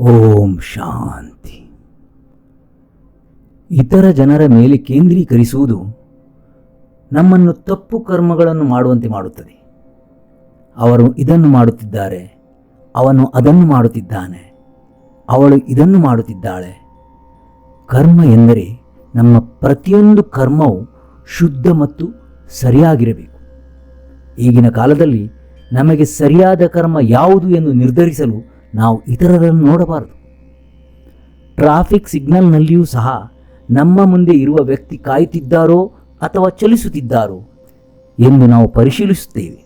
ಓಂ ಶಾಂತಿ. ಇತರ ಜನರ ಮೇಲೆ ಕೇಂದ್ರೀಕರಿಸುವುದು ನಮ್ಮನ್ನು ತಪ್ಪು ಕರ್ಮಗಳನ್ನು ಮಾಡುವಂತೆ ಮಾಡುತ್ತದೆ. ಅವರು ಇದನ್ನು ಮಾಡುತ್ತಿದ್ದಾರೆ, ಅವನು ಅದನ್ನು ಮಾಡುತ್ತಿದ್ದಾನೆ, ಅವಳು ಇದನ್ನು ಮಾಡುತ್ತಿದ್ದಾಳೆ. ಕರ್ಮ ಎಂದರೆ ನಮ್ಮ ಪ್ರತಿಯೊಂದು ಕರ್ಮವು ಶುದ್ಧ ಮತ್ತು ಸರಿಯಾಗಿರಬೇಕು. ಈಗಿನ ಕಾಲದಲ್ಲಿ ನಮಗೆ ಸರಿಯಾದ ಕರ್ಮ ಯಾವುದು ಎಂದು ನಿರ್ಧರಿಸಲು ನಾವು ಇತರರನ್ನು ನೋಡಬಾರದು. ಟ್ರಾಫಿಕ್ ಸಿಗ್ನಲ್ನಲ್ಲಿಯೂ ಸಹ ನಮ್ಮ ಮುಂದೆ ಇರುವ ವ್ಯಕ್ತಿ ಕಾಯುತ್ತಿದ್ದಾರೋ ಅಥವಾ ಚಲಿಸುತ್ತಿದ್ದಾರೋ ಎಂದು ನಾವು ಪರಿಶೀಲಿಸುತ್ತೇವೆ.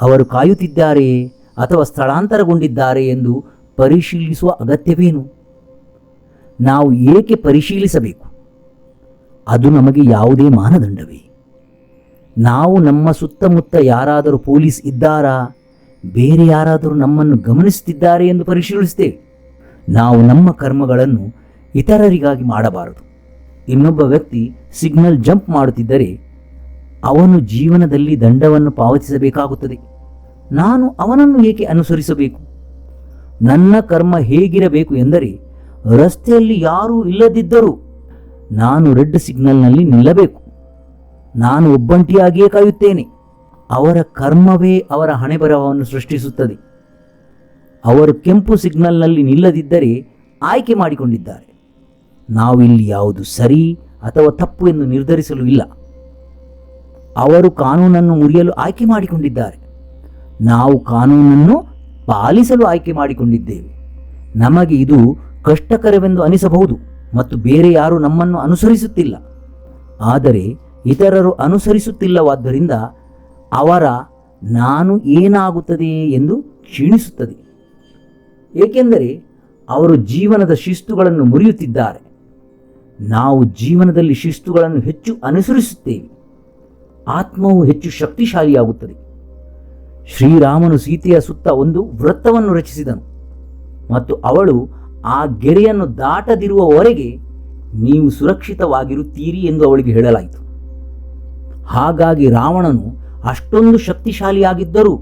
ಅವರು ಕಾಯುತ್ತಿದ್ದಾರೆಯೇ ಅಥವಾ ಸ್ಥಳಾಂತರಗೊಂಡಿದ್ದಾರೆ ಎಂದು ಪರಿಶೀಲಿಸುವ ಅಗತ್ಯವೇನು? ನಾವು ಏಕೆ ಪರಿಶೀಲಿಸಬೇಕು? ಅದು ನಮಗೆ ಯಾವುದೇ ಮಾನದಂಡವೇ. ನಾವು ನಮ್ಮ ಸುತ್ತಮುತ್ತ ಯಾರಾದರೂ ಪೊಲೀಸ್ ಇದ್ದಾರಾ? ಬೇರೆ ಯಾರಾದರೂ ನಮ್ಮನ್ನು ಗಮನಿಸುತ್ತಿದ್ದಾರೆ ಎಂದು ಪರಿಶೀಲಿಸುತ್ತೇವೆ. ನಾವು ನಮ್ಮ ಕರ್ಮಗಳನ್ನು ಇತರರಿಗಾಗಿ ಮಾಡಬಾರದು. ಇನ್ನೊಬ್ಬ ವ್ಯಕ್ತಿ ಸಿಗ್ನಲ್ ಜಂಪ್ ಮಾಡುತ್ತಿದ್ದರೆ ಅವನು ಜೀವನದಲ್ಲಿ ದಂಡವನ್ನು ಪಾವತಿಸಬೇಕಾಗುತ್ತದೆ. ನಾನು ಅವನನ್ನು ಏಕೆ ಅನುಸರಿಸಬೇಕು? ನನ್ನ ಕರ್ಮ ಹೇಗಿರಬೇಕು ಎಂದರೆ ರಸ್ತೆಯಲ್ಲಿ ಯಾರೂ ಇಲ್ಲದಿದ್ದರೂ ನಾನು ರೆಡ್ ಸಿಗ್ನಲ್ನಲ್ಲಿ ನಿಲ್ಲಬೇಕು. ನಾನು ಒಬ್ಬಂಟಿಯಾಗಿಯೇ ಕಾಯುತ್ತೇನೆ. ಅವರ ಕರ್ಮವೇ ಅವರ ಹಣೆಬರಹವನ್ನು ಸೃಷ್ಟಿಸುತ್ತದೆ. ಅವರು ಕೆಂಪು ಸಿಗ್ನಲ್ನಲ್ಲಿ ನಿಲ್ಲದಿದ್ದರೆ ಆಯ್ಕೆ ಮಾಡಿಕೊಂಡಿದ್ದಾರೆ. ನಾವು ಇಲ್ಲಿ ಯಾವುದು ಸರಿ ಅಥವಾ ತಪ್ಪು ಎಂದು ನಿರ್ಧರಿಸಲು ಇಲ್ಲ. ಅವರು ಕಾನೂನನ್ನು ಮುರಿಯಲು ಆಯ್ಕೆ ಮಾಡಿಕೊಂಡಿದ್ದಾರೆ. ನಾವು ಕಾನೂನನ್ನು ಪಾಲಿಸಲು ಆಯ್ಕೆ ಮಾಡಿಕೊಂಡಿದ್ದೇವೆ. ನಮಗೆ ಇದು ಕಷ್ಟಕರವೆಂದು ಅನಿಸಬಹುದು ಮತ್ತು ಬೇರೆ ಯಾರು ನಮ್ಮನ್ನು ಅನುಸರಿಸುತ್ತಿಲ್ಲ. ಆದರೆ ಇತರರು ಅನುಸರಿಸುತ್ತಿಲ್ಲವಾದ್ದರಿಂದ ಅವರ ನಾನು ಏನಾಗುತ್ತದೆ ಎಂದು ಕ್ಷೀಣಿಸುತ್ತದೆ. ಏಕೆಂದರೆ ಅವರು ಜೀವನದ ಶಿಸ್ತುಗಳನ್ನು ಮುರಿಯುತ್ತಿದ್ದಾರೆ. ನಾವು ಜೀವನದಲ್ಲಿ ಶಿಸ್ತುಗಳನ್ನು ಹೆಚ್ಚು ಅನುಸರಿಸುತ್ತೇವೆ. ಆತ್ಮವು ಹೆಚ್ಚು ಶಕ್ತಿಶಾಲಿಯಾಗುತ್ತದೆ. ಶ್ರೀರಾಮನು ಸೀತೆಯ ಸುತ್ತ ಒಂದು ವೃತ್ತವನ್ನು ರಚಿಸಿದನು ಮತ್ತು ಅವಳು ಆ ಗೆರೆಯನ್ನು ದಾಟದಿರುವವರೆಗೆ ನೀವು ಸುರಕ್ಷಿತವಾಗಿರುತ್ತೀರಿ ಎಂದು ಅವಳಿಗೆ ಹೇಳಲಾಯಿತು. ಹಾಗಾಗಿ ರಾವಣನು ಅಷ್ಟೊಂದು ಶಕ್ತಿಶಾಲಿಯಾಗಿದ್ದರೂ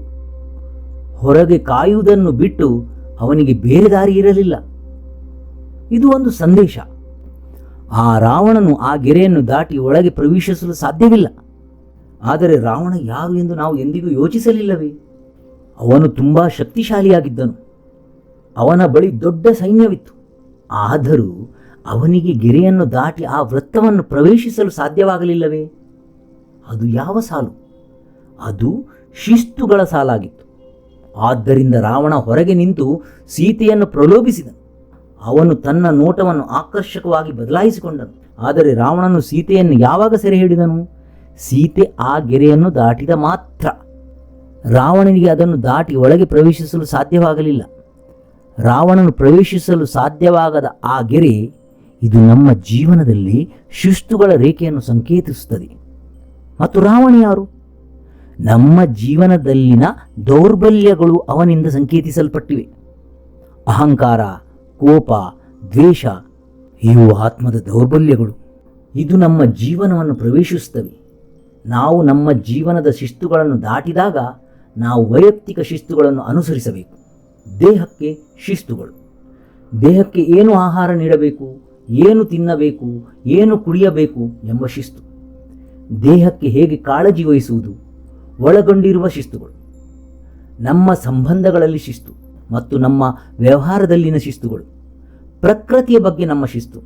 ಹೊರಗೆ ಕಾಯುವುದನ್ನು ಬಿಟ್ಟು ಅವನಿಗೆ ಬೇರೆ ದಾರಿ ಇರಲಿಲ್ಲ. ಇದು ಒಂದು ಸಂದೇಶ. ಆ ರಾವಣನು ಆ ಗೆರೆಯನ್ನು ದಾಟಿ ಒಳಗೆ ಪ್ರವೇಶಿಸಲು ಸಾಧ್ಯವಿಲ್ಲ. ಆದರೆ ರಾವಣ ಯಾರು ಎಂದು ನಾವು ಎಂದಿಗೂ ಯೋಚಿಸಲಿಲ್ಲವೇ? ಅವನು ತುಂಬಾ ಶಕ್ತಿಶಾಲಿಯಾಗಿದ್ದನು. ಅವನ ಬಳಿ ದೊಡ್ಡ ಸೈನ್ಯವಿತ್ತು. ಆದರೂ ಅವನಿಗೆ ಗೆರೆಯನ್ನು ದಾಟಿ ಆ ವೃತ್ತವನ್ನು ಪ್ರವೇಶಿಸಲು ಸಾಧ್ಯವಾಗಲಿಲ್ಲವೇ? ಅದು ಯಾವ ಸಾಲು? ಅದು ಶಿಸ್ತುಗಳ ಸಾಲಾಗಿತ್ತು. ಆದ್ದರಿಂದ ರಾವಣ ಹೊರಗೆ ನಿಂತು ಸೀತೆಯನ್ನು ಪ್ರಲೋಭಿಸಿದನು. ಅವನು ತನ್ನ ನೋಟವನ್ನು ಆಕರ್ಷಕವಾಗಿ ಬದಲಾಯಿಸಿಕೊಂಡನು. ಆದರೆ ರಾವಣನು ಸೀತೆಯನ್ನು ಯಾವಾಗ ಸೆರೆ ಹಿಡಿದನು? ಸೀತೆ ಆ ಗೆರೆಯನ್ನು ದಾಟಿದ ಮಾತ್ರ. ರಾವಣನಿಗೆ ಅದನ್ನು ದಾಟಿ ಒಳಗೆ ಪ್ರವೇಶಿಸಲು ಸಾಧ್ಯವಾಗಲಿಲ್ಲ. ರಾವಣನು ಪ್ರವೇಶಿಸಲು ಸಾಧ್ಯವಾಗದ ಆ ಗೆರೆ ಇದು ನಮ್ಮ ಜೀವನದಲ್ಲಿ ಶಿಸ್ತುಗಳ ರೇಖೆಯನ್ನು ಸಂಕೇತಿಸುತ್ತದೆ. ಮತ್ತು ರಾವಣ ಯಾರು? ನಮ್ಮ ಜೀವನದಲ್ಲಿನ ದೌರ್ಬಲ್ಯಗಳು ಅವನಿಂದ ಸಂಕೇತಿಸಲ್ಪಟ್ಟಿವೆ. ಅಹಂಕಾರ, ಕೋಪ, ದ್ವೇಷ, ಇವು ಆತ್ಮದ ದೌರ್ಬಲ್ಯಗಳು. ಇದು ನಮ್ಮ ಜೀವನವನ್ನು ಪ್ರವೇಶಿಸುತ್ತವೆ. ನಾವು ನಮ್ಮ ಜೀವನದ ಶಿಸ್ತುಗಳನ್ನು ದಾಟಿದಾಗ ನಾವು ವೈಯಕ್ತಿಕ ಶಿಸ್ತುಗಳನ್ನು ಅನುಸರಿಸಬೇಕು. ದೇಹಕ್ಕೆ ಶಿಸ್ತುಗಳು. ದೇಹಕ್ಕೆ ಏನು ಆಹಾರ ನೀಡಬೇಕು, ಏನು ತಿನ್ನಬೇಕು, ಏನು ಕುಡಿಯಬೇಕು ಎಂಬ ಶಿಸ್ತು. ದೇಹಕ್ಕೆ ಹೇಗೆ ಕಾಳಜಿ ವಹಿಸುವುದು? ಒಳಗೊಂಡಿರುವ ಶಿಸ್ತುಗಳು. ನಮ್ಮ ಸಂಬಂಧಗಳಲ್ಲಿ ಶಿಸ್ತು ಮತ್ತು ನಮ್ಮ ವ್ಯವಹಾರದಲ್ಲಿನ ಶಿಸ್ತುಗಳು. ಪ್ರಕೃತಿಯ ಬಗ್ಗೆ ನಮ್ಮ ಶಿಸ್ತು.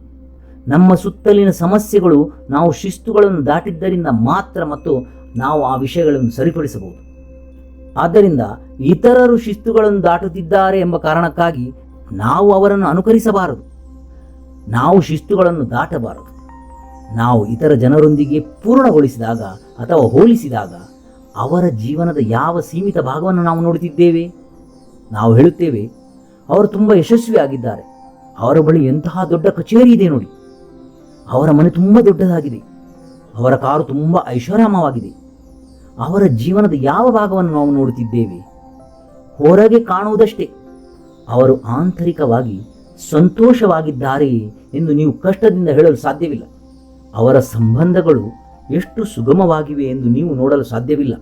ನಮ್ಮ ಸುತ್ತಲಿನ ಸಮಸ್ಯೆಗಳು ನಾವು ಶಿಸ್ತುಗಳನ್ನು ದಾಟಿದ್ದರಿಂದ ಮಾತ್ರ ಮತ್ತು ನಾವು ಆ ವಿಷಯಗಳನ್ನು ಸರಿಪಡಿಸಬಹುದು. ಆದ್ದರಿಂದ ಇತರರು ಶಿಸ್ತುಗಳನ್ನು ದಾಟುತ್ತಿದ್ದಾರೆ ಎಂಬ ಕಾರಣಕ್ಕಾಗಿ ನಾವು ಅವರನ್ನು ಅನುಕರಿಸಬಾರದು. ನಾವು ಶಿಸ್ತುಗಳನ್ನು ದಾಟಬಾರದು. ನಾವು ಇತರ ಜನರೊಂದಿಗೆ ಪೂರ್ಣಗೊಳಿಸಿದಾಗ ಅಥವಾ ಹೋಲಿಸಿದಾಗ ಅವರ ಜೀವನದ ಯಾವ ಸೀಮಿತ ಭಾಗವನ್ನು ನಾವು ನೋಡುತ್ತಿದ್ದೇವೆ? ನಾವು ಹೇಳುತ್ತೇವೆ, ಅವರು ತುಂಬ ಯಶಸ್ವಿಯಾಗಿದ್ದಾರೆ ಅವರ ಬಳಿ ಎಂತಹ ದೊಡ್ಡ ಕಚೇರಿ ಇದೆ ನೋಡಿ. ಅವರ ಮನೆ ತುಂಬ ದೊಡ್ಡದಾಗಿದೆ. ಅವರ ಕಾರು ತುಂಬ ಐಷಾರಾಮವಾಗಿದೆ. ಅವರ ಜೀವನದ ಯಾವ ಭಾಗವನ್ನು ನಾವು ನೋಡುತ್ತಿದ್ದೇವೆ? ಹೊರಗೆ ಕಾಣುವುದಷ್ಟೇ. ಅವರು ಆಂತರಿಕವಾಗಿ ಸಂತೋಷವಾಗಿದ್ದಾರೆಯೇ ಎಂದು ನೀವು ಕಷ್ಟದಿಂದ ಹೇಳಲು ಸಾಧ್ಯವಿಲ್ಲ. ಅವರ ಸಂಬಂಧಗಳು ಎಷ್ಟು ಸುಗಮವಾಗಿವೆ ಎಂದು ನೀವು ನೋಡಲು ಸಾಧ್ಯವಿಲ್ಲ.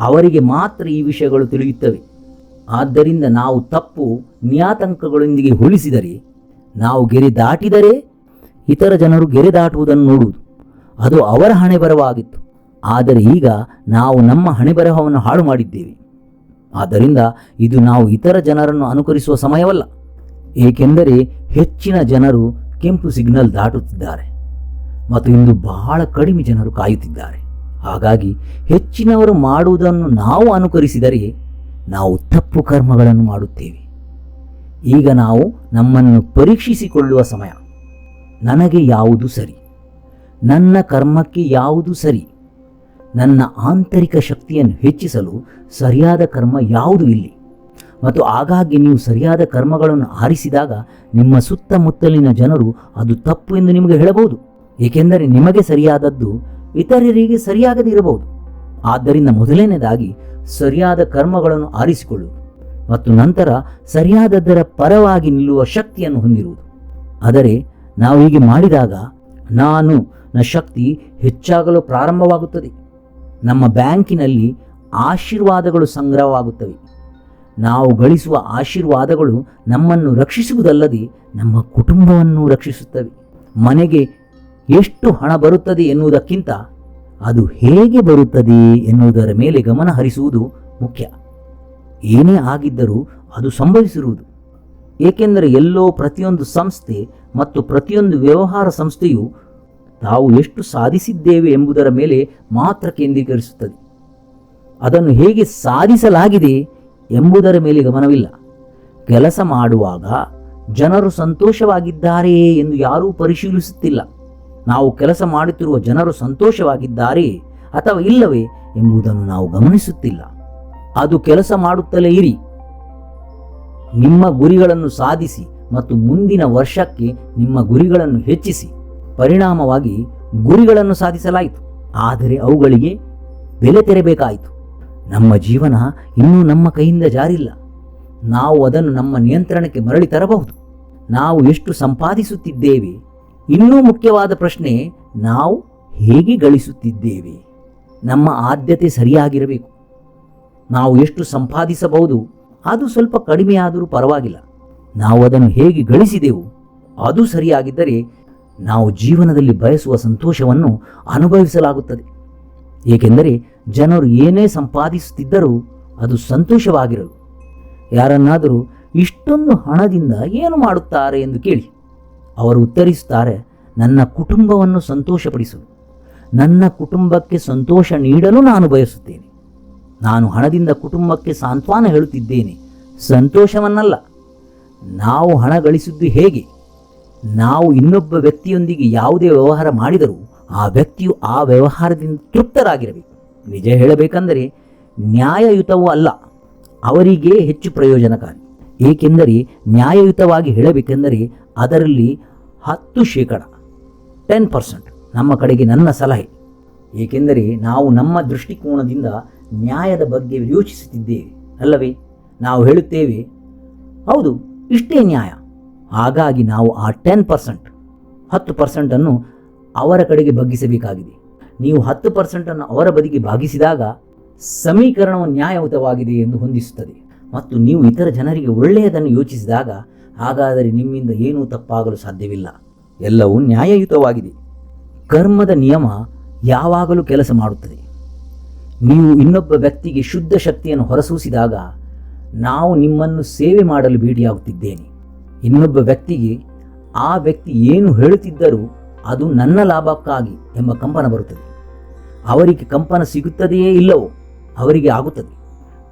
ಅವರಿಗೆ ಮಾತ್ರ ಈ ವಿಷಯಗಳು ತಿಳಿಯುತ್ತವೆ. ಆದ್ದರಿಂದ ನಾವು ತಪ್ಪು ನಿಯಾತಂಕಗಳೊಂದಿಗೆ ಹೋಲಿಸಿದರೆ, ನಾವು ಗೆರೆ ದಾಟಿದರೆ ಇತರ ಜನರು ಗೆರೆ ದಾಟುವುದನ್ನು ನೋಡುವುದು. ಅದು ಅವರ ಹಣೆ ಬರವಾಗಿತ್ತು ಆದರೆ ಈಗ ನಾವು ನಮ್ಮ ಹಣೆ ಬರಹವನ್ನು ಹಾಳು ಮಾಡಿದ್ದೇವೆ. ಆದ್ದರಿಂದ ಇದು ನಾವು ಇತರ ಜನರನ್ನು ಅನುಕರಿಸುವ ಸಮಯವಲ್ಲ. ಏಕೆಂದರೆ ಹೆಚ್ಚಿನ ಜನರು ಕೆಂಪು ಸಿಗ್ನಲ್ ದಾಟುತ್ತಿದ್ದಾರೆ. ಮತ್ತು ಇಂದು ಬಹಳ ಕಡಿಮೆ ಜನರು ಕಾಯುತ್ತಿದ್ದಾರೆ. ಹಾಗಾಗಿ ಹೆಚ್ಚಿನವರು ಮಾಡುವುದನ್ನು ನಾವು ಅನುಕರಿಸಿದರೆ ನಾವು ತಪ್ಪು ಕರ್ಮಗಳನ್ನು ಮಾಡುತ್ತೇವೆ. ಈಗ ನಾವು ನಮ್ಮನ್ನು ಪರೀಕ್ಷಿಸಿಕೊಳ್ಳುವ ಸಮಯ. ನನಗೆ ಯಾವುದು ಸರಿ? ನನ್ನ ಕರ್ಮಕ್ಕೆ ಯಾವುದು ಸರಿ? ನನ್ನ ಆಂತರಿಕ ಶಕ್ತಿಯನ್ನು ಹೆಚ್ಚಿಸಲು ಸರಿಯಾದ ಕರ್ಮ ಯಾವುದು ಇಲ್ಲಿ? ಮತ್ತು ಆಗಾಗ್ಗೆ ನೀವು ಸರಿಯಾದ ಕರ್ಮಗಳನ್ನು ಆರಿಸಿದಾಗ ನಿಮ್ಮ ಸುತ್ತಮುತ್ತಲಿನ ಜನರು ಅದು ತಪ್ಪು ಎಂದು ನಿಮಗೆ ಹೇಳಬಹುದು. ಏಕೆಂದರೆ ನಿಮಗೆ ಸರಿಯಾದದ್ದು ಇತರರಿಗೆ ಸರಿಯಾಗದಿರಬಹುದು ಆದ್ದರಿಂದ ಮೊದಲನೇದಾಗಿ ಸರಿಯಾದ ಕರ್ಮಗಳನ್ನು ಆರಿಸಿಕೊಳ್ಳುವುದು ಮತ್ತು ನಂತರ ಸರಿಯಾದದ್ದರ ಪರವಾಗಿ ನಿಲ್ಲುವ ಶಕ್ತಿಯನ್ನು ಹೊಂದಿರುವುದು. ಆದರೆ ನಾವು ಹೀಗೆ ಮಾಡಿದಾಗ ನಾನು ನ ಶಕ್ತಿ ಹೆಚ್ಚಾಗಲು ಪ್ರಾರಂಭವಾಗುತ್ತದೆ. ನಮ್ಮ ಬ್ಯಾಂಕಿನಲ್ಲಿ ಆಶೀರ್ವಾದಗಳು ಸಂಗ್ರಹವಾಗುತ್ತವೆ. ನಾವು ಗಳಿಸುವ ಆಶೀರ್ವಾದಗಳು ನಮ್ಮನ್ನು ರಕ್ಷಿಸುವುದಲ್ಲದೆ ನಮ್ಮ ಕುಟುಂಬವನ್ನು ರಕ್ಷಿಸುತ್ತವೆ. ಮನೆಗೆ ಎಷ್ಟು ಹಣ ಬರುತ್ತದೆ ಎನ್ನುವುದಕ್ಕಿಂತ ಅದು ಹೇಗೆ ಬರುತ್ತದೆ ಎನ್ನುವುದರ ಮೇಲೆ ಗಮನ ಹರಿಸುವುದು ಮುಖ್ಯ. ಏನೇ ಆಗಿದ್ದರೂ ಅದು ಸಂಭವಿಸಿರುವುದು. ಏಕೆಂದರೆ ಎಲ್ಲೋ ಪ್ರತಿಯೊಂದು ಸಂಸ್ಥೆ ಮತ್ತು ಪ್ರತಿಯೊಂದು ವ್ಯವಹಾರ ಸಂಸ್ಥೆಯು ತಾವು ಎಷ್ಟು ಸಾಧಿಸಿದ್ದೇವೆ ಎಂಬುದರ ಮೇಲೆ ಮಾತ್ರ ಕೇಂದ್ರೀಕರಿಸುತ್ತದೆ. ಅದನ್ನು ಹೇಗೆ ಸಾಧಿಸಲಾಗಿದೆ ಎಂಬುದರ ಮೇಲೆ ಗಮನವಿಲ್ಲ. ಕೆಲಸ ಮಾಡುವಾಗ ಜನರು ಸಂತೋಷವಾಗಿದ್ದಾರೆಯೇ ಎಂದು ಯಾರೂ ಪರಿಶೀಲಿಸುತ್ತಿಲ್ಲ. ನಾವು ಕೆಲಸ ಮಾಡುತ್ತಿರುವ ಜನರು ಸಂತೋಷವಾಗಿದ್ದಾರೆ ಅಥವಾ ಇಲ್ಲವೇ ಎಂಬುದನ್ನು ನಾವು ಗಮನಿಸುತ್ತಿಲ್ಲ. ಅದು ಕೆಲಸ ಮಾಡುತ್ತಲೇ ಇರಿ. ನಿಮ್ಮ ಗುರಿಗಳನ್ನು ಸಾಧಿಸಿ ಮತ್ತು ಮುಂದಿನ ವರ್ಷಕ್ಕೆ ನಿಮ್ಮ ಗುರಿಗಳನ್ನು ಹೆಚ್ಚಿಸಿ. ಪರಿಣಾಮವಾಗಿ ಗುರಿಗಳನ್ನು ಸಾಧಿಸಲಾಯಿತು. ಆದರೆ ಅವುಗಳಿಗೆ ಬೆಲೆ ತೆರಬೇಕಾಯಿತು. ನಮ್ಮ ಜೀವನ ಇನ್ನೂ ನಮ್ಮ ಕೈಯಿಂದ ಜಾರಿಲ್ಲ. ನಾವು ಅದನ್ನು ನಮ್ಮ ನಿಯಂತ್ರಣಕ್ಕೆ ಮರಳಿ ತರಬಹುದು. ನಾವು ಎಷ್ಟು ಸಂಪಾದಿಸುತ್ತಿದ್ದೇವೆ ಇನ್ನೂ ಮುಖ್ಯವಾದ ಪ್ರಶ್ನೆ, ನಾವು ಹೇಗೆ ಗಳಿಸುತ್ತಿದ್ದೇವೆ? ನಮ್ಮ ಆದ್ಯತೆ ಸರಿಯಾಗಿರಬೇಕು. ನಾವು ಎಷ್ಟು ಸಂಪಾದಿಸಬಹುದು? ಅದು ಸ್ವಲ್ಪ ಕಡಿಮೆಯಾದರೂ ಪರವಾಗಿಲ್ಲ. ನಾವು ಅದನ್ನು ಹೇಗೆ ಗಳಿಸಿದೆವು? ಅದು ಸರಿಯಾಗಿದ್ದರೆ ನಾವು ಜೀವನದಲ್ಲಿ ಬಯಸುವ ಸಂತೋಷವನ್ನು ಅನುಭವಿಸಲಾಗುತ್ತದೆ. ಏಕೆಂದರೆ ಜನರು ಏನೇ ಸಂಪಾದಿಸುತ್ತಿದ್ದರೂ ಅದು ಸಂತೋಷವಾಗಿರಲು. ಯಾರನ್ನಾದರೂ ಇಷ್ಟೊಂದು ಹಣದಿಂದ ಏನು ಮಾಡುತ್ತಾರೆ ಎಂದು ಕೇಳಿ. ಅವರು ಉತ್ತರಿಸುತ್ತಾರೆ, ನನ್ನ ಕುಟುಂಬವನ್ನು ಸಂತೋಷಪಡಿಸಲು ನನ್ನ ಕುಟುಂಬಕ್ಕೆ ಸಂತೋಷ ನೀಡಲು ನಾನು ಬಯಸುತ್ತೇನೆ. ನಾನು ಹಣದಿಂದ ಕುಟುಂಬಕ್ಕೆ ಸಾಂತ್ವನ ಹೇಳುತ್ತಿದ್ದೇನೆ. ಸಂತೋಷವನ್ನಲ್ಲ. ನಾವು ಹಣ ಗಳಿಸಿದ್ದು ಹೇಗೆ? ನಾವು ಇನ್ನೊಬ್ಬ ವ್ಯಕ್ತಿಯೊಂದಿಗೆ ಯಾವುದೇ ವ್ಯವಹಾರ ಮಾಡಿದರೂ ಆ ವ್ಯಕ್ತಿಯು ಆ ವ್ಯವಹಾರದಿಂದ ತೃಪ್ತರಾಗಿರಬೇಕು. ನಿಜ ಹೇಳಬೇಕೆಂದರೆ ನ್ಯಾಯಯುತವೂ ಅಲ್ಲ. ಅವರಿಗೆ ಹೆಚ್ಚು ಪ್ರಯೋಜನಕಾರಿ. ಏಕೆಂದರೆ ನ್ಯಾಯಯುತವಾಗಿ ಹೇಳಬೇಕೆಂದರೆ ಅದರಲ್ಲಿ ಹತ್ತು ಶೇಕಡ ಟೆನ್ ಪರ್ಸೆಂಟ್ ನಮ್ಮ ಕಡೆಗೆ ನನ್ನ ಸಲಹೆ. ಏಕೆಂದರೆ ನಾವು ನಮ್ಮ ದೃಷ್ಟಿಕೋನದಿಂದ ನ್ಯಾಯದ ಬಗ್ಗೆ ಯೋಚಿಸುತ್ತಿದ್ದೇವೆ, ಅಲ್ಲವೇ? ನಾವು ಹೇಳುತ್ತೇವೆ, ಹೌದು, ಇಷ್ಟೇ ನ್ಯಾಯ. ಹಾಗಾಗಿ ನಾವು ಆ ಟೆನ್ ಪರ್ಸೆಂಟ್ ಹತ್ತು ಪರ್ಸೆಂಟನ್ನು ಅವರ ಕಡೆಗೆ ಬಗ್ಗಿಸಬೇಕಾಗಿದೆ. ನೀವು ಹತ್ತು ಪರ್ಸೆಂಟನ್ನು ಅವರ ಬದಿಗೆ ಭಾಗಿಸಿದಾಗ ಸಮೀಕರಣವು ನ್ಯಾಯಯುತವಾಗಿದೆ ಎಂದು ಹೊಂದಿಸುತ್ತದೆ. ಮತ್ತು ನೀವು ಇತರ ಜನರಿಗೆ ಒಳ್ಳೆಯದನ್ನು ಯೋಚಿಸಿದಾಗ ಹಾಗಾದರೆ ನಿಮ್ಮಿಂದ ಏನೂ ತಪ್ಪಾಗಲು ಸಾಧ್ಯವಿಲ್ಲ. ಎಲ್ಲವೂ ನ್ಯಾಯಯುತವಾಗಿದೆ. ಕರ್ಮದ ನಿಯಮ ಯಾವಾಗಲೂ ಕೆಲಸ ಮಾಡುತ್ತದೆ. ನೀವು ಇನ್ನೊಬ್ಬ ವ್ಯಕ್ತಿಗೆ ಶುದ್ಧ ಶಕ್ತಿಯನ್ನು ಹೊರಸೂಸಿದಾಗ ನಾವು ನಿಮ್ಮನ್ನು ಸೇವೆ ಮಾಡಲು ಭೇಟಿಯಾಗುತ್ತಿದ್ದೇನೆ. ಇನ್ನೊಬ್ಬ ವ್ಯಕ್ತಿಗೆ ಆ ವ್ಯಕ್ತಿ ಏನು ಹೇಳುತ್ತಿದ್ದರೂ ಅದು ನನ್ನ ಲಾಭಕ್ಕಾಗಿ ಎಂಬ ಕಂಪನ ಬರುತ್ತದೆ. ಅವರಿಗೆ ಕಂಪನ ಸಿಗುತ್ತದೆಯೇ ಇಲ್ಲವೋ ಅವರಿಗೆ ಆಗುತ್ತದೆ.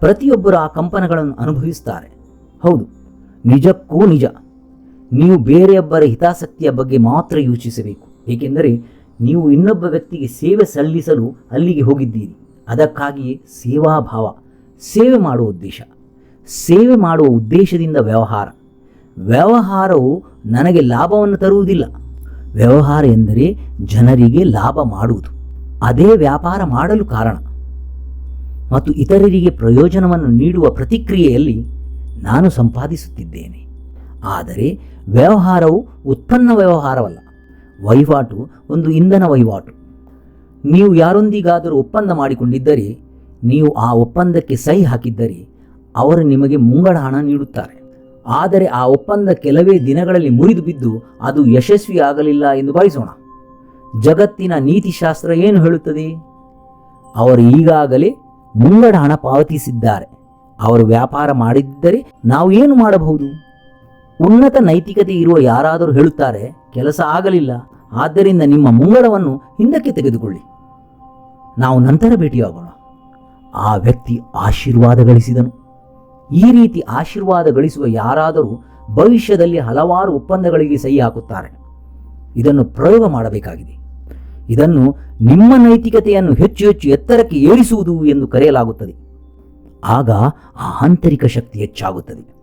ಪ್ರತಿಯೊಬ್ಬರು ಆ ಕಂಪನಗಳನ್ನು ಅನುಭವಿಸುತ್ತಾರೆ. ಹೌದು. ನಿಜಕ್ಕೂ ನಿಜ. ನೀವು ಬೇರೆಯೊಬ್ಬರ ಹಿತಾಸಕ್ತಿಯ ಬಗ್ಗೆ ಮಾತ್ರ ಯೋಚಿಸಬೇಕು. ಏಕೆಂದರೆ ನೀವು ಇನ್ನೊಬ್ಬ ವ್ಯಕ್ತಿಗೆ ಸೇವೆ ಸಲ್ಲಿಸಲು ಅಲ್ಲಿಗೆ ಹೋಗಿದ್ದೀರಿ. ಅದಕ್ಕಾಗಿಯೇ ಸೇವಾಭಾವ, ಸೇವೆ ಮಾಡುವ ಉದ್ದೇಶ. ಸೇವೆ ಮಾಡುವ ಉದ್ದೇಶದಿಂದ ವ್ಯವಹಾರ. ವ್ಯವಹಾರವು ನನಗೆ ಲಾಭವನ್ನು ತರುವುದಿಲ್ಲ. ವ್ಯವಹಾರ ಎಂದರೆ ಜನರಿಗೆ ಲಾಭ ಮಾಡುವುದು. ಅದೇ ವ್ಯಾಪಾರ ಮಾಡಲು ಕಾರಣ. ಮತ್ತು ಇತರರಿಗೆ ಪ್ರಯೋಜನವನ್ನು ನೀಡುವ ಪ್ರತಿಕ್ರಿಯೆಯಲ್ಲಿ ನಾನು ಸಂಪಾದಿಸುತ್ತಿದ್ದೇನೆ. ಆದರೆ ವ್ಯವಹಾರವು ಉತ್ಪನ್ನ ವ್ಯವಹಾರವಲ್ಲ, ವಹಿವಾಟು ಒಂದು ಇಂಧನ ವಹಿವಾಟು. ನೀವು ಯಾರೊಂದಿಗಾದರೂ ಒಪ್ಪಂದ ಮಾಡಿಕೊಂಡಿದ್ದರೆ, ನೀವು ಆ ಒಪ್ಪಂದಕ್ಕೆ ಸಹಿ ಹಾಕಿದ್ದರೆ, ಅವರು ನಿಮಗೆ ಮುಂಗಡ ಹಣ ನೀಡುತ್ತಾರೆ. ಆದರೆ ಆ ಒಪ್ಪಂದ ಕೆಲವೇ ದಿನಗಳಲ್ಲಿ ಮುರಿದು ಬಿದ್ದು ಅದು ಯಶಸ್ವಿ ಆಗಲಿಲ್ಲ ಎಂದು ಭಾವಿಸೋಣ. ಜಗತ್ತಿನ ನೀತಿಶಾಸ್ತ್ರ ಏನು ಹೇಳುತ್ತದೆ? ಅವರು ಈಗಾಗಲೇ ಮುಂಗಡ ಹಣ ಪಾವತಿಸಿದ್ದಾರೆ. ಅವರು ವ್ಯಾಪಾರ ಮಾಡಿದ್ದರೆ ನಾವು ಏನು ಮಾಡಬಹುದು? ಉನ್ನತ ನೈತಿಕತೆ ಇರುವ ಯಾರಾದರೂ ಹೇಳುತ್ತಾರೆ, ಕೆಲಸ ಆಗಲಿಲ್ಲ, ಆದ್ದರಿಂದ ನಿಮ್ಮ ಮುಂಗಡವನ್ನು ಹಿಂದಕ್ಕೆ ತೆಗೆದುಕೊಳ್ಳಿ. ನಾವು ನಂತರ ಭೇಟಿಯಾಗೋಣ. ಆ ವ್ಯಕ್ತಿ ಆಶೀರ್ವಾದ ಗಳಿಸಿದನು. ಈ ರೀತಿ ಆಶೀರ್ವಾದ ಗಳಿಸುವ ಯಾರಾದರೂ ಭವಿಷ್ಯದಲ್ಲಿ ಹಲವಾರು ಒಪ್ಪಂದಗಳಿಗೆ ಸಹಿ ಹಾಕುತ್ತಾರೆ. ಇದನ್ನು ಪ್ರಯೋಗ ಮಾಡಬೇಕಾಗಿದೆ. ಇದನ್ನು ನಿಮ್ಮ ನೈತಿಕತೆಯನ್ನು ಹೆಚ್ಚು ಹೆಚ್ಚು ಎತ್ತರಕ್ಕೆ ಏರಿಸುವುದು ಎಂದು ಕರೆಯಲಾಗುತ್ತದೆ. ಆಗ ಆ ಆಂತರಿಕ ಶಕ್ತಿ ಹೆಚ್ಚಾಗುತ್ತದೆ.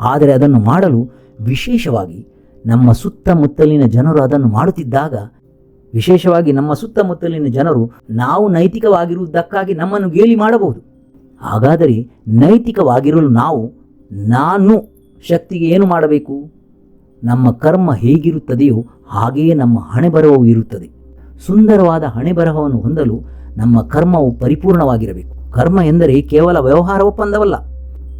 ಆದರೆ ಅದನ್ನು ಮಾಡಲು ವಿಶೇಷವಾಗಿ ನಮ್ಮ ಸುತ್ತಮುತ್ತಲಿನ ಜನರು ಅದನ್ನು ಮಾಡುತ್ತಿದ್ದಾಗ, ವಿಶೇಷವಾಗಿ ನಮ್ಮ ಸುತ್ತಮುತ್ತಲಿನ ಜನರು ನಾವು ನೈತಿಕವಾಗಿರುವುದಕ್ಕಾಗಿ ನಮ್ಮನ್ನು ಗೇಲಿ ಮಾಡಬಹುದು. ಹಾಗಾದರೆ ನೈತಿಕವಾಗಿರಲು ನಾವು, ನಾನು ಶಕ್ತಿಗೆ ಏನು ಮಾಡಬೇಕು? ನಮ್ಮ ಕರ್ಮ ಹೇಗಿರುತ್ತದೆಯೋ ಹಾಗೆಯೇ ನಮ್ಮ ಹಣೆಬರಹವು ಇರುತ್ತದೆ. ಸುಂದರವಾದ ಹಣೆಬರಹವನ್ನು ಹೊಂದಲು ನಮ್ಮ ಕರ್ಮವು ಪರಿಪೂರ್ಣವಾಗಿರಬೇಕು. ಕರ್ಮ ಎಂದರೆ ಕೇವಲ ವ್ಯವಹಾರ ಒಪ್ಪಂದವಲ್ಲ.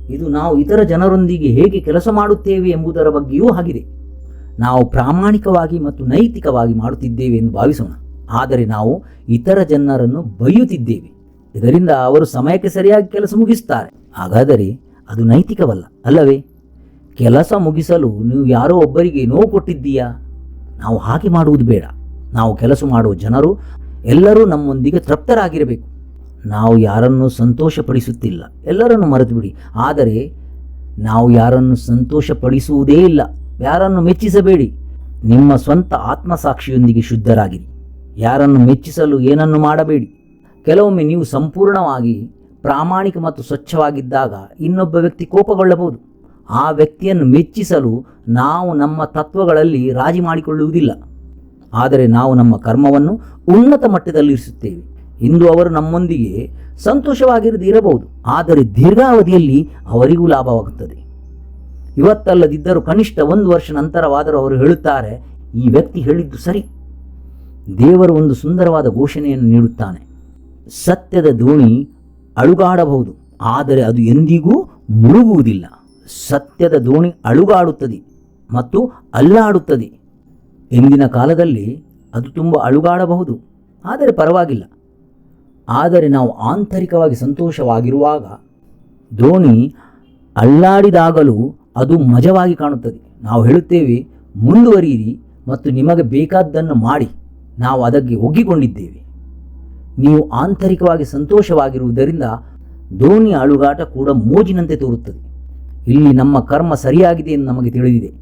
ಇದು ನಾವು ಇತರ ಜನರೊಂದಿಗೆ ಹೇಗೆ ಕೆಲಸ ಮಾಡುತ್ತೇವೆ ಎಂಬುದರ ಬಗ್ಗೆಯೂ ಆಗಿದೆ. ನಾವು ಪ್ರಾಮಾಣಿಕವಾಗಿ ಮತ್ತು ನೈತಿಕವಾಗಿ ಮಾಡುತ್ತಿದ್ದೇವೆ ಎಂದು ಭಾವಿಸೋಣ. ಆದರೆ ನಾವು ಇತರ ಜನರನ್ನು ಬೈಯುತ್ತಿದ್ದೇವೆ ಇದರಿಂದ ಅವರು ಸಮಯಕ್ಕೆ ಸರಿಯಾಗಿ ಕೆಲಸ ಮುಗಿಸುತ್ತಾರೆ. ಹಾಗಾದರೆ ಅದು ನೈತಿಕವಲ್ಲ, ಅಲ್ಲವೇ? ಕೆಲಸ ಮುಗಿಸಲು ನೀವು ಯಾರೋ ಒಬ್ಬರಿಗೆ ನೋವು ಕೊಟ್ಟಿದ್ದೀಯಾ? ನಾವು ಹಾಗೆ ಮಾಡುವುದು ಬೇಡ. ನಾವು ಕೆಲಸ ಮಾಡುವ ಜನರು ಎಲ್ಲರೂ ನಮ್ಮೊಂದಿಗೆ ತೃಪ್ತರಾಗಿರಬೇಕು. ನಾವು ಯಾರನ್ನು ಸಂತೋಷಪಡಿಸುತ್ತಿಲ್ಲ. ಎಲ್ಲರನ್ನು ಮರೆತು ಬಿಡಿ ಆದರೆ ನಾವು ಯಾರನ್ನು ಸಂತೋಷಪಡಿಸುವುದೇ ಇಲ್ಲ. ಯಾರನ್ನು ಮೆಚ್ಚಿಸಬೇಡಿ. ನಿಮ್ಮ ಸ್ವಂತ ಆತ್ಮಸಾಕ್ಷಿಯೊಂದಿಗೆ ಶುದ್ಧರಾಗಿರಿ. ಯಾರನ್ನು ಮೆಚ್ಚಿಸಲು ಏನನ್ನು ಮಾಡಬೇಡಿ. ಕೆಲವೊಮ್ಮೆ ನೀವು ಸಂಪೂರ್ಣವಾಗಿ ಪ್ರಾಮಾಣಿಕ ಮತ್ತು ಸ್ವಚ್ಛವಾಗಿದ್ದಾಗ ಇನ್ನೊಬ್ಬ ವ್ಯಕ್ತಿ ಕೋಪಗೊಳ್ಳಬಹುದು. ಆ ವ್ಯಕ್ತಿಯನ್ನು ಮೆಚ್ಚಿಸಲು ನಾವು ನಮ್ಮ ತತ್ವಗಳಲ್ಲಿ ರಾಜಿ ಮಾಡಿಕೊಳ್ಳುವುದಿಲ್ಲ. ಆದರೆ ನಾವು ನಮ್ಮ ಕರ್ಮವನ್ನು ಉನ್ನತ ಮಟ್ಟದಲ್ಲಿರಿಸುತ್ತೇವೆ. ಇಂದು ಅವರು ನಮ್ಮೊಂದಿಗೆ ಸಂತೋಷವಾಗಿರದಿರಬಹುದು ಆದರೆ ದೀರ್ಘಾವಧಿಯಲ್ಲಿ ಅವರಿಗೂ ಲಾಭವಾಗುತ್ತದೆ. ಇವತ್ತಲ್ಲದಿದ್ದರೂ ಕನಿಷ್ಠ ಒಂದು ವರ್ಷ ನಂತರವಾದರೂ ಅವರು ಹೇಳುತ್ತಾರೆ, ಈ ವ್ಯಕ್ತಿ ಹೇಳಿದ್ದು ಸರಿ. ದೇವರು ಒಂದು ಸುಂದರವಾದ ಘೋಷಣೆಯನ್ನು ನೀಡುತ್ತಾನೆ. ಸತ್ಯದ ದೋಣಿ ಅಳುಗಾಡಬಹುದು, ಆದರೆ ಅದು ಎಂದಿಗೂ ಮುಳುಗುವುದಿಲ್ಲ. ಸತ್ಯದ ದೋಣಿ ಅಳುಗಾಡುತ್ತದೆ ಮತ್ತು ಅಲ್ಲಾಡುತ್ತದೆ. ಎಂದಿನ ಕಾಲದಲ್ಲಿ ಅದು ತುಂಬ ಅಳುಗಾಡಬಹುದು, ಆದರೆ ಪರವಾಗಿಲ್ಲ. ಆದರೆ ನಾವು ಆಂತರಿಕವಾಗಿ ಸಂತೋಷವಾಗಿರುವಾಗ ದೋಣಿ ಅಳ್ಳಾಡಿದಾಗಲೂ ಅದು ಮಜವಾಗಿ ಕಾಣುತ್ತದೆ. ನಾವು ಹೇಳುತ್ತೇವೆ, ಮುಂದುವರಿಯಿರಿ ಮತ್ತು ನಿಮಗೆ ಬೇಕಾದ್ದನ್ನು ಮಾಡಿ. ನಾವು ಅದಕ್ಕೆ ಒಗ್ಗಿಕೊಂಡಿದ್ದೇವೆ. ನೀವು ಆಂತರಿಕವಾಗಿ ಸಂತೋಷವಾಗಿರುವುದರಿಂದ ದೋಣಿ ಅಳುಗಾಟ ಕೂಡ ಮೋಜಿನಂತೆ ತೋರುತ್ತದೆ. ಇಲ್ಲಿ ನಮ್ಮ ಕರ್ಮ ಸರಿಯಾಗಿದೆ ಎಂದು ನಮಗೆ ತಿಳಿದಿದೆ.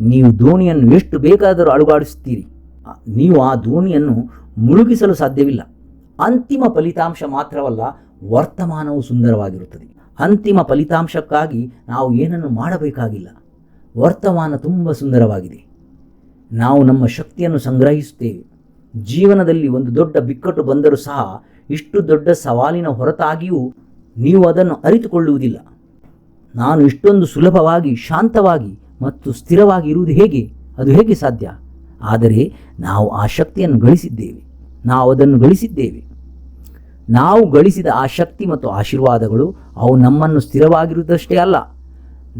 ನೀವು ದೋಣಿಯನ್ನು ಎಷ್ಟು ಬೇಕಾದರೂ ಅಳುಗಾಡಿಸುತ್ತೀರಿ. ನೀವು ಆ ದೋಣಿಯನ್ನು ಮುಳುಗಿಸಲು ಸಾಧ್ಯವಿಲ್ಲ. ಅಂತಿಮ ಫಲಿತಾಂಶ ಮಾತ್ರವಲ್ಲ, ವರ್ತಮಾನವು ಸುಂದರವಾಗಿರುತ್ತದೆ. ಅಂತಿಮ ಫಲಿತಾಂಶಕ್ಕಾಗಿ ನಾವು ಏನನ್ನು ಮಾಡಬೇಕಾಗಿಲ್ಲ. ವರ್ತಮಾನ ತುಂಬ ಸುಂದರವಾಗಿದೆ. ನಾವು ನಮ್ಮ ಶಕ್ತಿಯನ್ನು ಸಂಗ್ರಹಿಸುತ್ತೇವೆ. ಜೀವನದಲ್ಲಿ ಒಂದು ದೊಡ್ಡ ಬಿಕ್ಕಟ್ಟು ಬಂದರೂ ಸಹ ಇಷ್ಟು ದೊಡ್ಡ ಸವಾಲಿನ ಹೊರತಾಗಿಯೂ ನೀವು ಅದನ್ನು ಅರಿತುಕೊಳ್ಳುವುದಿಲ್ಲ. ನಾನು ಇಷ್ಟೊಂದು ಸುಲಭವಾಗಿ, ಶಾಂತವಾಗಿ ಮತ್ತು ಸ್ಥಿರವಾಗಿ ಇರುವುದು ಹೇಗೆ? ಅದು ಹೇಗೆ ಸಾಧ್ಯ? ಆದರೆ ನಾವು ಆ ಶಕ್ತಿಯನ್ನು ಗಳಿಸಿದ್ದೇವೆ. ನಾವು ಅದನ್ನು ಗಳಿಸಿದ್ದೇವೆ. ನಾವು ಗಳಿಸಿದ ಆ ಶಕ್ತಿ ಮತ್ತು ಆಶೀರ್ವಾದಗಳು ಅವು ನಮ್ಮನ್ನು ಸ್ಥಿರವಾಗಿರುವುದಷ್ಟೇ ಅಲ್ಲ,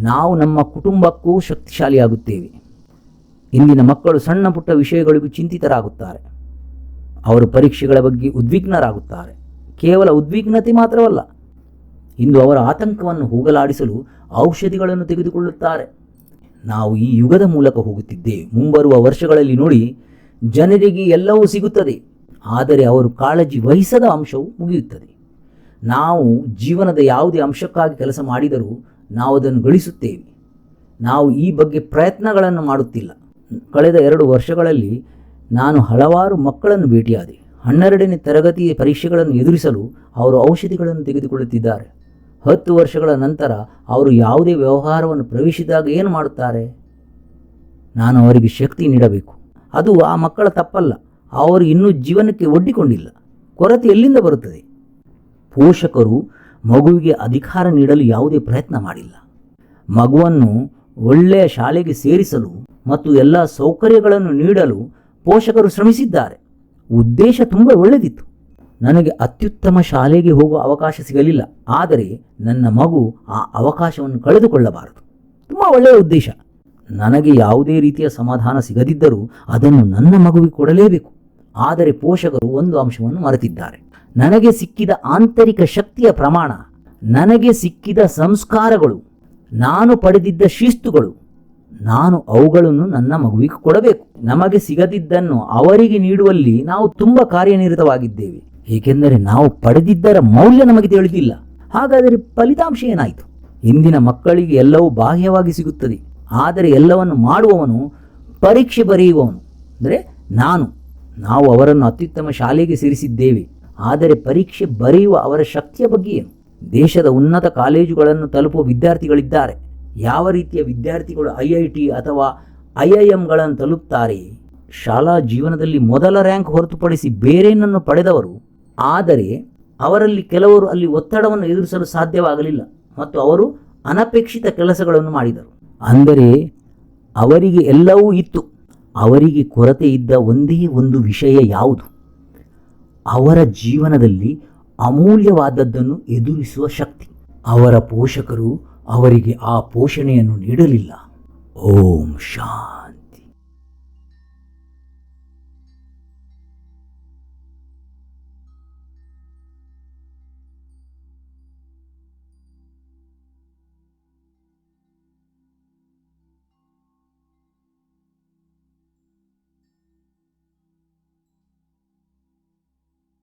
ನಾವು ನಮ್ಮ ಕುಟುಂಬಕ್ಕೂ ಶಕ್ತಿಶಾಲಿಯಾಗುತ್ತೇವೆ. ಇಂದಿನ ಮಕ್ಕಳು ಸಣ್ಣ ಪುಟ್ಟ ವಿಷಯಗಳಿಗೂ ಚಿಂತಿತರಾಗುತ್ತಾರೆ. ಅವರು ಪರೀಕ್ಷೆಗಳ ಬಗ್ಗೆ ಉದ್ವಿಗ್ನರಾಗುತ್ತಾರೆ. ಕೇವಲ ಉದ್ವಿಗ್ನತೆ ಮಾತ್ರವಲ್ಲ, ಇಂದು ಅವರ ಆತಂಕವನ್ನು ಹೋಗಲಾಡಿಸಲು ಔಷಧಿಗಳನ್ನು ತೆಗೆದುಕೊಳ್ಳುತ್ತಾರೆ. ನಾವು ಈ ಯುಗದ ಮೂಲಕ ಹೋಗುತ್ತಿದ್ದೇವೆ. ಮುಂಬರುವ ವರ್ಷಗಳಲ್ಲಿ ನೋಡಿ, ಜನರಿಗೆ ಎಲ್ಲವೂ ಸಿಗುತ್ತದೆ. ಆದರೆ ಅವರು ಕಾಳಜಿ ವಹಿಸದ ಅಂಶವು ಮುಗಿಯುತ್ತದೆ. ನಾವು ಜೀವನದ ಯಾವುದೇ ಅಂಶಕ್ಕಾಗಿ ಕೆಲಸ ಮಾಡಿದರೂ ನಾವು ಅದನ್ನು ಗಳಿಸುತ್ತೇವೆ. ನಾವು ಈ ಬಗ್ಗೆ ಪ್ರಯತ್ನಗಳನ್ನು ಮಾಡುತ್ತಿಲ್ಲ. ಕಳೆದ ಎರಡು ವರ್ಷಗಳಲ್ಲಿ ನಾನು ಹಲವಾರು ಮಕ್ಕಳನ್ನು ಭೇಟಿಯಾದೆ. ಹನ್ನೆರಡನೇ ತರಗತಿಯ ಪರೀಕ್ಷೆಗಳನ್ನು ಎದುರಿಸಲು ಅವರು ಔಷಧಿಗಳನ್ನು ತೆಗೆದುಕೊಳ್ಳುತ್ತಿದ್ದಾರೆ. ಹತ್ತು ವರ್ಷಗಳ ನಂತರ ಅವರು ಯಾವುದೇ ವ್ಯವಹಾರವನ್ನು ಪ್ರವೇಶಿಸಿದಾಗ ಏನು ಮಾಡುತ್ತಾರೆ? ನಾನು ಅವರಿಗೆ ಶಕ್ತಿ ನೀಡಬೇಕು. ಅದು ಆ ಮಕ್ಕಳ ತಪ್ಪಲ್ಲ. ಅವರು ಇನ್ನೂ ಜೀವನಕ್ಕೆ ಒಡ್ಡಿಕೊಂಡಿಲ್ಲ. ಕೊರತೆ ಎಲ್ಲಿಂದ ಬರುತ್ತದೆ? ಪೋಷಕರು ಮಗುವಿಗೆ ಅಧಿಕಾರ ನೀಡಲು ಯಾವುದೇ ಪ್ರಯತ್ನ ಮಾಡಿಲ್ಲ. ಮಗುವನ್ನು ಒಳ್ಳೆಯ ಶಾಲೆಗೆ ಸೇರಿಸಲು ಮತ್ತು ಎಲ್ಲ ಸೌಕರ್ಯಗಳನ್ನು ನೀಡಲು ಪೋಷಕರು ಶ್ರಮಿಸಿದ್ದಾರೆ. ಉದ್ದೇಶ ತುಂಬ ಒಳ್ಳೆದಿತ್ತು. ನನಗೆ ಅತ್ಯುತ್ತಮ ಶಾಲೆಗೆ ಹೋಗುವ ಅವಕಾಶ ಸಿಗಲಿಲ್ಲ. ಆದರೆ ನನ್ನ ಮಗು ಆ ಅವಕಾಶವನ್ನು ಕಳೆದುಕೊಳ್ಳಬಾರದು. ತುಂಬ ಒಳ್ಳೆಯ ಉದ್ದೇಶ. ನನಗೆ ಯಾವುದೇ ರೀತಿಯ ಸಮಾಧಾನ ಸಿಗದಿದ್ದರೂ ಅದನ್ನು ನನ್ನ ಮಗುವಿಗೆ ಕೊಡಲೇಬೇಕು. ಆದರೆ ಪೋಷಕರು ಒಂದು ಅಂಶವನ್ನು ಮರೆತಿದ್ದಾರೆ. ನನಗೆ ಸಿಕ್ಕಿದ ಆಂತರಿಕ ಶಕ್ತಿಯ ಪ್ರಮಾಣ, ನನಗೆ ಸಿಕ್ಕಿದ ಸಂಸ್ಕಾರಗಳು, ನಾನು ಪಡೆದಿದ್ದ ಶಿಸ್ತುಗಳು, ನಾನು ಅವುಗಳನ್ನು ನನ್ನ ಮಗುವಿಗೆ ಕೊಡಬೇಕು. ನಮಗೆ ಸಿಗದಿದ್ದನ್ನು ಅವರಿಗೆ ನೀಡುವಲ್ಲಿ ನಾವು ತುಂಬ ಕಾರ್ಯನಿರತವಾಗಿದ್ದೇವೆ. ಏಕೆಂದರೆ ನಾವು ಪಡೆದಿದ್ದರ ಮೌಲ್ಯ ನಮಗೆ ತಿಳಿದಿಲ್ಲ. ಹಾಗಾದರೆ ಫಲಿತಾಂಶ ಏನಾಯಿತು? ಇಂದಿನ ಮಕ್ಕಳಿಗೆ ಎಲ್ಲವೂ ಬಾಹ್ಯವಾಗಿ ಸಿಗುತ್ತದೆ. ಆದರೆ ಎಲ್ಲವನ್ನು ಮಾಡುವವನು ಪರೀಕ್ಷೆ ಬರೆಯುವವನು, ಅಂದರೆ ನಾನು. ನಾವು ಅವರನ್ನು ಅತ್ಯುತ್ತಮ ಶಾಲೆಗೆ ಸೇರಿಸಿದ್ದೇವೆ. ಆದರೆ ಪರೀಕ್ಷೆ ಬರೆಯುವ ಅವರ ಶಕ್ತಿಯ ಬಗ್ಗೆ ದೇಶದ ಉನ್ನತ ಕಾಲೇಜುಗಳನ್ನು ತಲುಪುವ ವಿದ್ಯಾರ್ಥಿಗಳಿದ್ದಾರೆ. ಯಾವ ರೀತಿಯ ವಿದ್ಯಾರ್ಥಿಗಳು ಐ ಐ ಟಿ ಅಥವಾ ಐ ಐ ಎಂಗಳನ್ನು ತಲುಪ್ತಾರೆ? ಶಾಲಾ ಜೀವನದಲ್ಲಿ ಮೊದಲ ರ್ಯಾಂಕ್ ಹೊರತುಪಡಿಸಿ ಬೇರೇನನ್ನು ಪಡೆದವರು? ಆದರೆ ಅವರಲ್ಲಿ ಕೆಲವರು ಅಲ್ಲಿ ಒತ್ತಡವನ್ನು ಎದುರಿಸಲು ಸಾಧ್ಯವಾಗಲಿಲ್ಲ ಮತ್ತು ಅವರು ಅನಪೇಕ್ಷಿತ ಕೆಲಸಗಳನ್ನು ಮಾಡಿದರು. ಅಂದರೆ ಅವರಿಗೆ ಎಲ್ಲವೂ ಇತ್ತು. ಅವರಿಗೆ ಕೊರತೆ ಇದ್ದ ಒಂದೇ ಒಂದು ವಿಷಯ ಯಾವುದು? ಅವರ ಜೀವನದಲ್ಲಿ ಅಮೂಲ್ಯವಾದದ್ದನ್ನು ಎದುರಿಸುವ ಶಕ್ತಿ. ಅವರ ಪೋಷಕರು ಅವರಿಗೆ ಆ ಪೋಷಣೆಯನ್ನು ನೀಡಲಿಲ್ಲ. ಓಂ ಶಾಂತಿ.